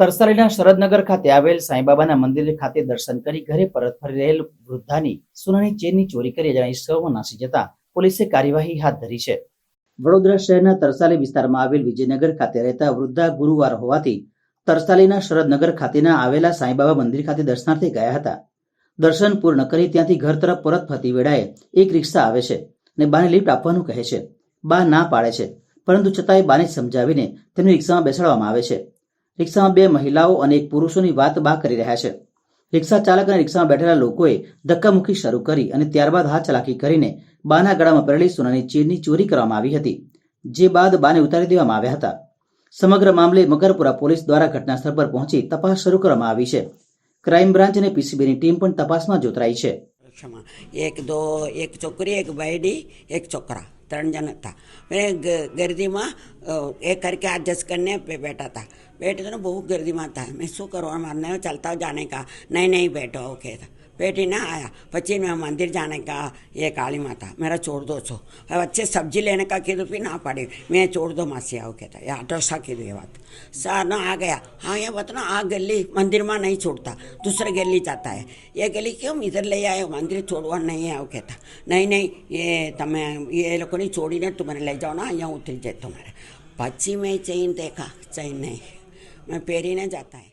તરસાલીના શરદનગર ખાતે આવેલ સાંઈબાબાના મંદિર ખાતે દર્શન કરી ઘરે પરત ફરી રહેલ વૃદ્ધાની સોનાની ચેનની ચોરી કરી અજાણી સૌ નાસી જતા પોલીસે કાર્યવાહી હાથ ધરી છે. વડોદરા શહેરના તરસાલી વિસ્તારમાં આવેલ વિજયનગર ખાતે રહેતા વૃદ્ધા ગુરુવાર હોવાથી તરસાલીના શરદનગર ખાતેના આવેલા સાંઈબાબા મંદિર ખાતે દર્શનાર્થે ગયા હતા. દર્શન પૂર્ણ કરી ત્યાંથી ઘર તરફ પરત ફરતી વેળાએ એક રિક્ષા આવે છે અને બાને લિફ્ટ આપવાનું કહે છે. બા ના પાડે છે, પરંતુ છતાંય બાને સમજાવીને તેમને રિક્ષામાં બેસાડવામાં આવે છે. રિક્ષામાં બે મહિલાઓ અને એક પુરુષોની વાત બા કરી રહ્યા છે. રિક્ષા ચાલક અને રિક્ષામાં બેઠેલા લોકોએ ધક્કામુક્કી શરૂ કરી અને ત્યારબાદ હાથ ચલાકી કરીને બાના ગળામાં પહેરેલી સોનાની ચીરની ચોરી કરવામાં આવી હતી, જે બાદ બાને ઉતારી દેવામાં આવ્યા હતા. સમગ્ર મામલે મકરપુરા પોલીસ દ્વારા ઘટનાસ્થળ પર પહોંચી તપાસ શરૂ કરવામાં આવી છે. ક્રાઇમ બ્રાન્ચ અને પીસીબીની ટીમ પણ તપાસમાં જોતરાઈ છે. क्षमा एक दो एक छोकरी एक बायडी एक छोकरा ત્રણ જણ હતા મેં ગરદીમાં એ કરકે એડજસ્ટ કરીને બેઠા હતા બેઠે તો બહુ ગરદીમાં હતા મેં શું કરવાનું મારને ચાલતા જાણે કા નહીં નહીં બેઠો ઓકે હતા बेटी ना आया। बच्चे मैं मंदिर जाने का ये काली माता, मेरा छोड़ दो छो बच्चे सब्ज़ी लेने का कीधु भी ना पड़े। मैं छोड़ दो मासी आओ कहता, ये आठ सा कीधु ये बात? सर ना आ गया। हाँ ये बतना आ गली, मंदिर में नहीं छोड़ता, दूसरे गली जाता है। ये गली क्यों? इधर ले आए, मंदिर छोड़वा नहीं आओ कहता। नहीं नहीं, ये तमें, ये लोग नहीं छोड़ी नहीं तुम्हारे ले जाओ ना, यहाँ उतर जाए तुम्हारे। बच्ची में चैन देखा, चैन नहीं। मैं पेरी नहीं जाता है।